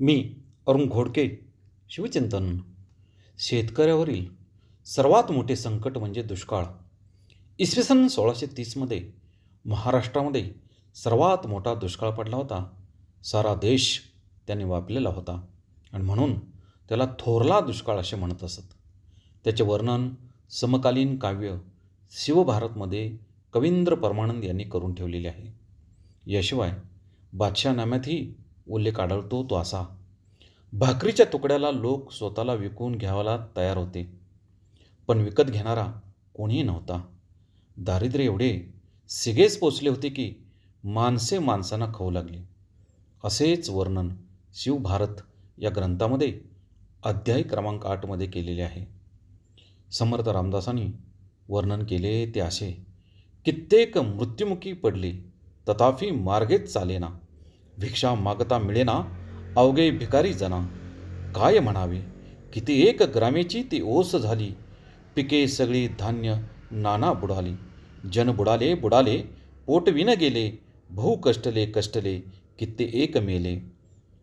मी अरुण घोडके शिवचिंतन. शेतकऱ्यावरील सर्वात मोठे संकट म्हणजे दुष्काळ. इसवी सन सोळाशे तीसमध्ये महाराष्ट्रामध्ये सर्वात मोठा दुष्काळ पडला होता. सारा देश त्याने व्यापलेला होता. आणि म्हणून त्याला थोरला दुष्काळ असे म्हणत असत. त्याचे वर्णन समकालीन काव्य शिवभारतमध्ये कवींद्र परमानंद यांनी करून ठेवलेले आहे. याशिवाय बादशाहनाम्यातही उल्लेख आढळतो तो असा. भाकरीच्या तुकड्याला लोक स्वतःला विकून घ्यावाला तयार होते. पण विकत घेणारा कोणीही नव्हता. दारिद्र्य एवढे सिगेच पोचले होते की माणसे माणसांना खाऊ लागली. असेच वर्णन शिवभारत या ग्रंथामध्ये अध्याय क्रमांक आठमध्ये केलेले आहे. समर्थ रामदासांनी वर्णन केले ते असे कित्येक मृत्युमुखी पडले तथापि मार्गेच चालेना. भिक्षा मागता मिळेना अवघे भिकारी जना. काय म्हणावे? किती एक ग्रामेची ती ओस झाली. पिके सगळी धान्य नाना बुडाली. जन बुडाले बुडाले पोट विन गेले. बहु कष्टले कष्टले किती एक मेले.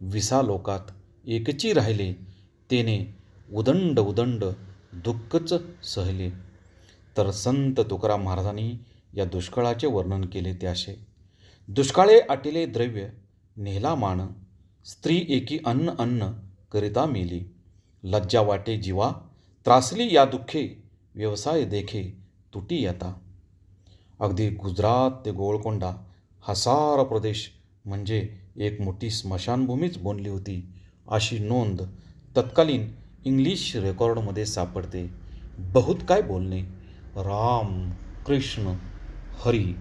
विसा लोकात एकची राहिले. तेने उदंड उदंड दुःखच सहले. तर संत तुकाराम महाराजांनी या दुष्काळाचे वर्णन केले त्याशे. दुष्काळे आटिले द्रव्य नेला मान स्त्री एकी अन्न अन्न करिता मेली. लज्जा वाटे जीवा त्रासली या दुःखे व्यवसाय देखे तुटी येता. अगदी गुजरात ते गोळकोंडा हा सारा प्रदेश म्हणजे एक मोठी स्मशानभूमीच बनली होती अशी नोंद तत्कालीन इंग्लिश रेकॉर्डमध्ये सापडते. बहुत काय बोलणे? राम कृष्ण हरी